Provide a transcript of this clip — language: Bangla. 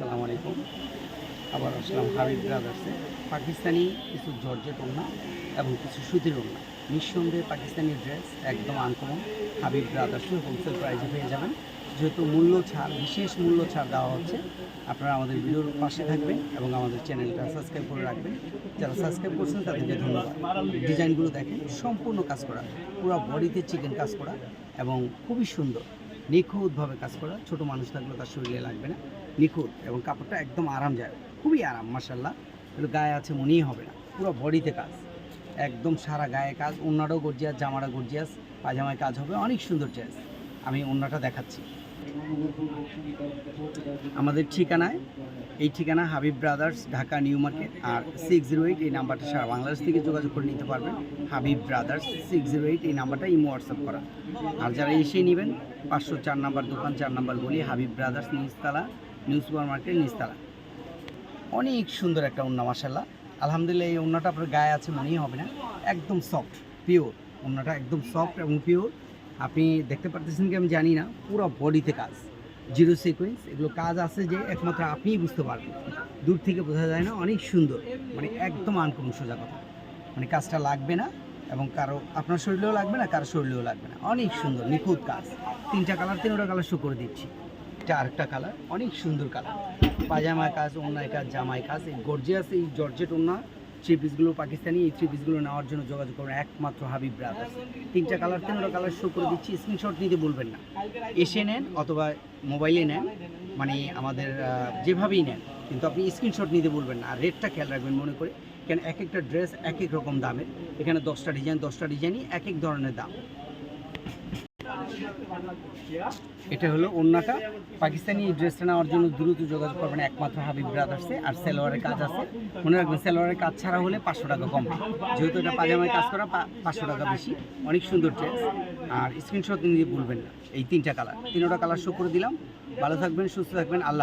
আসসালামু আলাইকুম। আবার আসলাম হাবিব ব্রাদার্সে পাকিস্তানি কিছু জর্জেট ওড়না এবং কিছু সুতির ওড়না নিঃসন্দেহে পাকিস্তানি ড্রেস একদম আনকমন হাবিব ব্রাদার্সে হোলসেল প্রাইসে পেয়ে যাবেন। যেহেতু মূল্য ছাড়, বিশেষ মূল্য ছাড় দেওয়া হচ্ছে, আপনারা আমাদের ভিডিওর পাশে থাকবেন এবং আমাদের চ্যানেলটা সাবস্ক্রাইব করে রাখবেন। যারা সাবস্ক্রাইব করছেন, তাদেরকে ধন্যবাদ। ডিজাইনগুলো দেখেন, সম্পূর্ণ কাজ করা, পুরো বডিতে চিকেন কাজ করা এবং খুবই সুন্দর। নিখুঁতভাবে কাজ করা, ছোট মানুষ থাকলে তার শরীরে লাগবে না। নিখুঁত এবং কাপড়টা একদম আরাম যায় খুবই আরাম মাসাল্লাহ গায়ে আছে মনেই হবে না, পুরো বডিতে কাজ। একদম সারা গায়ে কাজ অন্যটাও গর্জিয়াস জামাটা গর্জিয়াস পাজামায় কাজ হবে, অনেক সুন্দর ড্রেস আমি অন্যটা দেখাচ্ছি। আমাদের ঠিকানায়, এই ঠিকানা Habib brothers, Dhaka, new market, আর সিক্স জিরো এইট এই নাম্বারটা সারা বাংলাদেশ থেকে যোগাযোগ করে নিতে পারবেন। Habib brothers six zero eight এই নাম্বারটা ইমো হোয়াটসঅ্যাপ করা। আর যারা এসে নেবেন, পাঁচশো চার নাম্বার দোকান, চার নাম্বার বলি হাবিব ব্রাদার্স নিউজতলা নিউ সুপার মার্কেট নিচতলা। অনেক সুন্দর একটা ওন্না মাসাল্লাহ আলহামদুলিল্লাহ, এই ওন্নাটা আপনার গায়ে আছে, মনেই হবে না। একদম সফট পিওর ওন্নাটা একদম সফট এবং পিওর আপনি দেখতে পারতেছেন কি আমি জানি না, পুরো বডিতে কাজ। জিরো সিকোয়েন্স, এগুলো কাজ আছে যে একমাত্র আপনিই বুঝতে পারবেন। দূর থেকে বোঝা যায় না, অনেক সুন্দর মানে একদম আনকমন সোজা কথা। মানে কাজটা লাগবে না এবং কারও, আপনার শরীরেও লাগবে না, কারও শরীরেও লাগবে না। অনেক সুন্দর, নিখুঁত কাজ। তিনটা কালার তিনটা কালার শো করে দিচ্ছি। আরেকটা কালার, অনেক সুন্দর কালার। পাজামায় কাজ অন্যায় কাজ জামাই কাজ, এই গর্জিয়াস এই জর্জেট ওন্না থ্রি পিসগুলো পাকিস্তানি, এই থ্রি পিসগুলো নেওয়ার জন্য যোগাযোগ করবেন। একমাত্র হাবিব ব্রাদার্স তিনটা কালার তিনটা কালার শো করে দিচ্ছি। স্ক্রিনশট নিতে বলবেন না। এসে নেন অথবা মোবাইলে নেন। মানে আমাদের যেভাবেই নেন। কিন্তু আপনি স্ক্রিনশট নিতে বলবেন না। আর রেটটা খেয়াল রাখবেন মনে করে। কেন এক একটা ড্রেস এক এক রকম দামের। এখানে দশটা ডিজাইন দশটা ডিজাইনই এক এক ধরনের দাম। এটা হলো অন্যটা পাকিস্তানি ড্রেসটা নেওয়ার জন্য দ্রুত যোগাযোগ করবেন একমাত্র হাবিব ব্রাদার্সে, আর সেলোয়ারের কাজ আছে। মনে রাখবেন, সেলোয়ারের কাজ ছাড়া হলে পাঁচশো টাকা কম। যেহেতু এটা পাজামায় কাজ করা পাঁচশো টাকা বেশি। অনেক সুন্দর ড্রেস আর স্ক্রিনশট নিয়ে বলবেন না। এই তিনটা কালার তিনটা কালার শো করে দিলাম। ভালো থাকবেন, সুস্থ থাকবেন। আল্লাহ